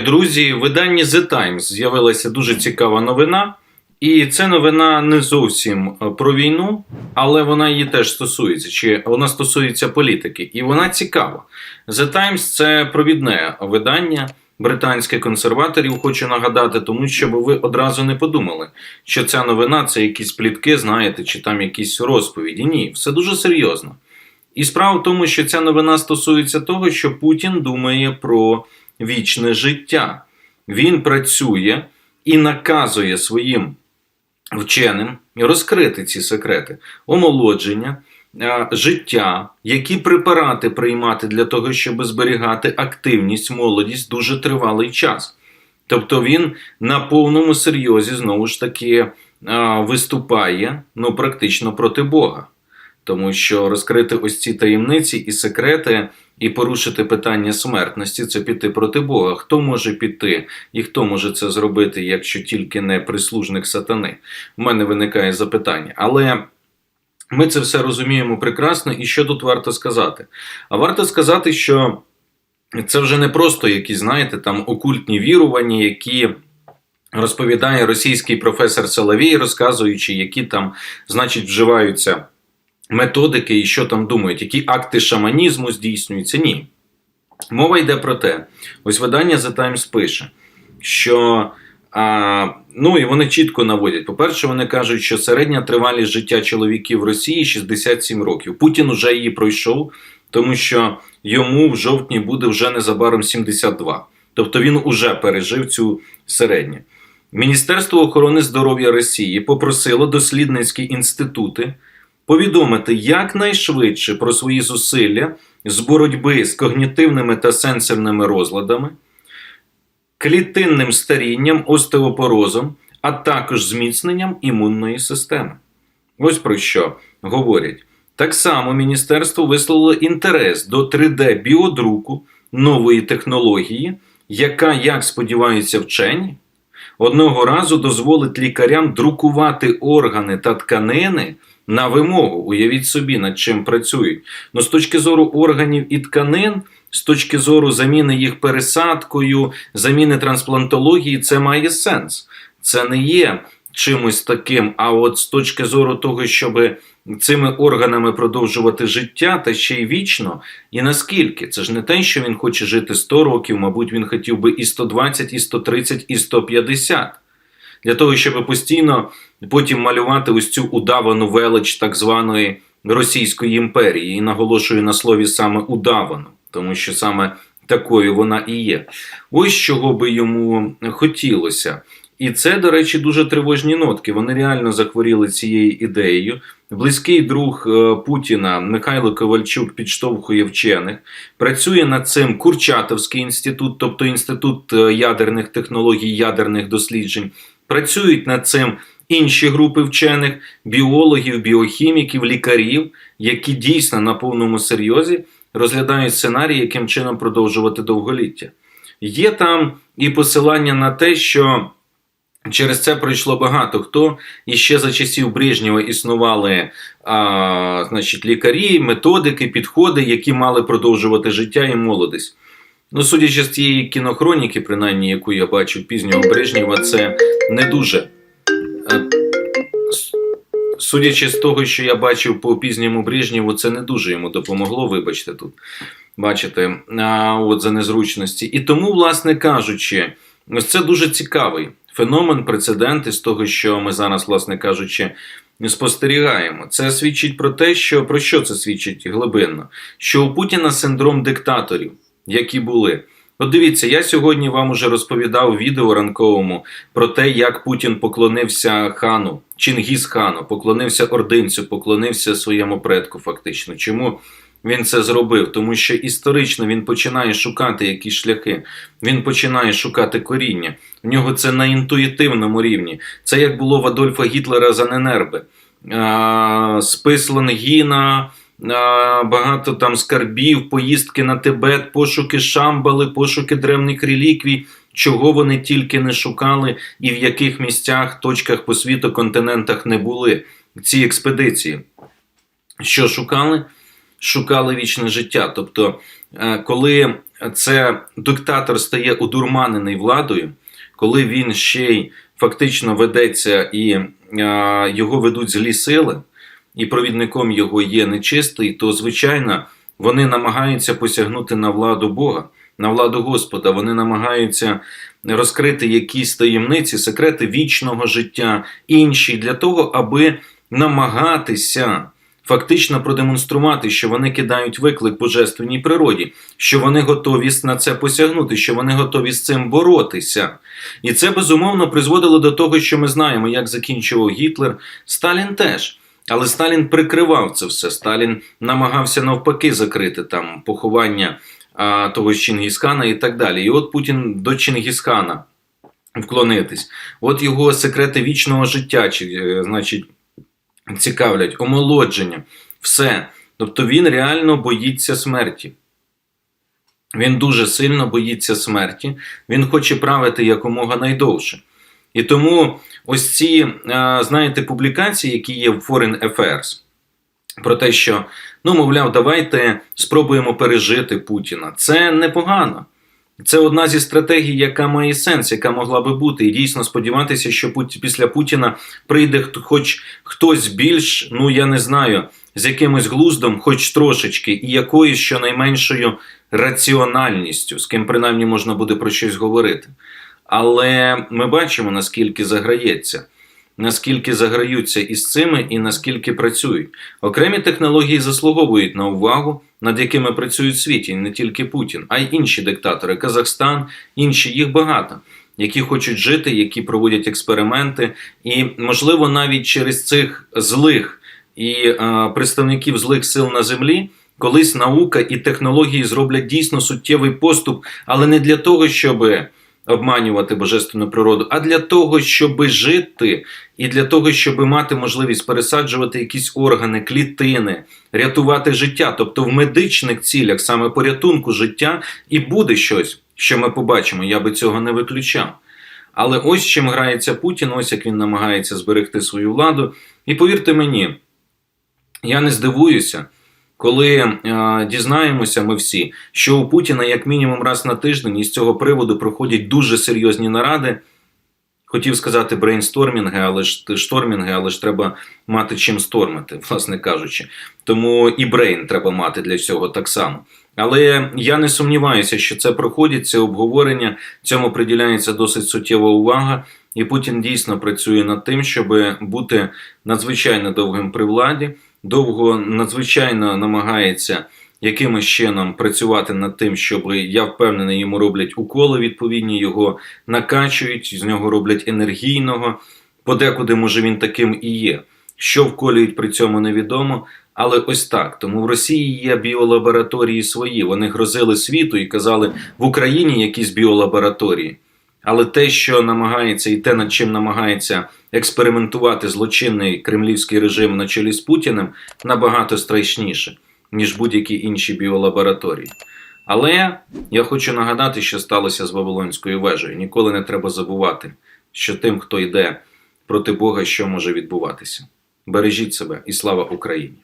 Друзі, в виданні The Times з'явилася дуже цікава новина. І це новина не зовсім е, про війну, але вона її теж стосується. Чи вона стосується політики, і вона цікава. The Times – це провідне видання британських консерваторів. Хочу нагадати, тому щоб ви одразу не подумали, що ця новина це якісь плітки, знаєте, чи там якісь розповіді. Ні, все дуже серйозно. І справа в тому, що ця новина стосується того, що Путін думає про вічне життя. Він працює і наказує своїм вченим розкрити ці секрети омолодження, е, життя, які препарати приймати для того, щоб зберігати активність, молодість дуже тривалий час. Тобто він на повному серйозі знову ж таки е, виступає ну, практично проти Бога. Тому що розкрити ось ці таємниці і секрети, і порушити питання смертності це піти проти Бога. Хто може піти і хто може це зробити, якщо тільки не прислужник сатани? У мене виникає запитання. Але ми це все розуміємо прекрасно, і що тут варто сказати? А варто сказати, що це вже не просто якісь, знаєте, там окультні вірування, які. Розповідає російський професор Соловій, розказуючи, які там, значить, вживаються методики і що там думають, які акти шаманізму здійснюються. Ні. Мова йде про те, ось видання The Times пише, що. А, ну і вони чітко наводять. По-перше, вони кажуть, що середня тривалість життя чоловіків в Росії 67 років. Путін уже її пройшов, тому що йому в жовтні буде вже незабаром 72. Тобто він уже пережив цю середню. Міністерство охорони здоров'я Росії попросило дослідницькі інститути повідомити якнайшвидше про свої зусилля з боротьби з когнітивними та сенсорними розладами, клітинним старінням, остеопорозом, а також зміцненням імунної системи. Ось про що говорять. Так само міністерство висловило інтерес до 3D-біодруку нової технології, яка, як сподіваються вчені, одного разу дозволить лікарям друкувати органи та тканини на вимогу. Уявіть собі, над чим працюють. Ну, з точки зору органів і тканин, з точки зору заміни їх пересадкою, заміни трансплантології, це має сенс. Це не є чимось таким. А от з точки зору того, щоб цими органами продовжувати життя та ще й вічно, і наскільки це ж не те, що він хоче жити 100 років, мабуть, він хотів би і 120, і 130, і 150. Для того, щоб постійно потім малювати ось цю удавану велич так званої Російської імперії, і наголошую на слові саме удавану, тому що саме такою вона і є. Ось чого би йому хотілося. І це, до речі, дуже тривожні нотки. Вони реально захворіли цією ідеєю. Близький друг е, Путіна Михайло Ковальчук підштовхує вчених, працює над цим Курчатовський інститут, тобто інститут е, ядерних технологій, ядерних досліджень. Працюють над цим інші групи вчених, біологів, біохіміків, лікарів, які дійсно на повному серйозі розглядають сценарій, яким чином продовжувати довголіття. Є там і посилання на те, що. Через це пройшло багато хто і ще за часів Брежнєва існували а, значить, лікарі, методики, підходи, які мали продовжувати життя і молодість. Ну, судячи з тієї кінохроніки, принаймні, яку я бачив пізнього Брежнєва, це не дуже. Судячи з того, що я бачив по пізньому Брежнєву, це не дуже йому допомогло, вибачте тут. Бачите, а, от за незручності. І тому, власне кажучи, ось це дуже цікавий феномен, прецедент із того, що ми зараз, власне кажучи, спостерігаємо. Це свідчить про те, що про що це свідчить глибинно? Що у Путіна синдром диктаторів, які були. От дивіться, я сьогодні вам уже розповідав відео ранковому про те, як Путін поклонився хану, Чингіз хану, поклонився ординцю, поклонився своєму предку, фактично. Чому він це зробив? Тому що історично він починає шукати якісь шляхи, він починає шукати коріння. В нього це на інтуїтивному рівні. Це як було в Адольфа Гітлера за Ненерби. Спис Лонгіна, а, багато там скарбів, поїздки на Тибет, пошуки Шамбали, пошуки древних реліквій, чого вони тільки не шукали, і в яких місцях, точках по світу, континентах не були ці експедиції. Що шукали? Шукали вічне життя. Тобто, е, коли це диктатор стає удурманений владою, коли він ще й фактично ведеться і е, його ведуть злі сили, і провідником його є нечистий, то звичайно вони намагаються посягнути на владу Бога, на владу Господа. Вони намагаються розкрити якісь таємниці, секрети вічного життя, інші для того, аби намагатися фактично продемонструвати, що вони кидають виклик божественній природі, що вони готові на це посягнути, що вони готові з цим боротися. І це безумовно призводило до того, що ми знаємо, як закінчував Гітлер, Сталін теж. Але Сталін прикривав це все. Сталін намагався навпаки закрити там поховання а, того ж Чингісхана і так далі. І от Путін до Чингісхана вклонитись. От його секрети вічного життя, чи, е, значить, цікавлять, омолодження, все. Тобто він реально боїться смерті. Він дуже сильно боїться смерті, він хоче правити якомога найдовше. І тому ось ці, знаєте, публікації, які є в Foreign Affairs, про те, що, ну, мовляв, давайте спробуємо пережити Путіна. Це непогано. Це одна зі стратегій, яка має сенс, яка могла би бути. І дійсно сподіватися, що після Путіна прийде хоч хтось більш, ну я не знаю, з якимось глуздом, хоч трошечки, і якоюсь щонайменшою раціональністю, з ким принаймні можна буде про щось говорити. Але ми бачимо, наскільки заграється, наскільки заграються із цими і наскільки працюють. Окремі технології заслуговують на увагу, над якими працюють світі, не тільки Путін, а й інші диктатори, Казахстан, інші їх багато, які хочуть жити, які проводять експерименти, і можливо навіть через цих злих і е, представників злих сил на землі. Колись наука і технології зроблять дійсно суттєвий поступ, але не для того, щоб обманювати божественну природу, а для того, щоб жити, і для того, щоб мати можливість пересаджувати якісь органи, клітини, рятувати життя. Тобто в медичних цілях, саме порятунку життя, і буде щось, що ми побачимо. Я би цього не виключав. Але ось чим грається Путін, ось як він намагається зберегти свою владу. І повірте мені, я не здивуюся, коли е, дізнаємося ми всі, що у Путіна як мінімум раз на тиждень із цього приводу проходять дуже серйозні наради. Хотів сказати брейнстормінги, але ж штормінги, але ж треба мати чим стормити, власне кажучи. Тому і брейн треба мати для цього так само. Але я не сумніваюся, що це проходить, це обговорення, цьому приділяється досить суттєва увага, і Путін дійсно працює над тим, щоб бути надзвичайно довгим при владі, довго надзвичайно намагається якимось чином працювати над тим, щоб я впевнений, йому роблять уколи відповідні, його накачують, з нього роблять енергійного. Подекуди, може, він таким і є. Що вколюють при цьому невідомо. Але ось так. Тому в Росії є біолабораторії свої. Вони грозили світу і казали в Україні якісь біолабораторії. Але те, що намагається, і те, над чим намагається експериментувати злочинний кремлівський режим на чолі з Путіним, набагато страшніше, ніж будь-які інші біолабораторії. Але я хочу нагадати, що сталося з Вавилонською вежею. Ніколи не треба забувати, що тим, хто йде проти Бога, що може відбуватися. Бережіть себе і слава Україні!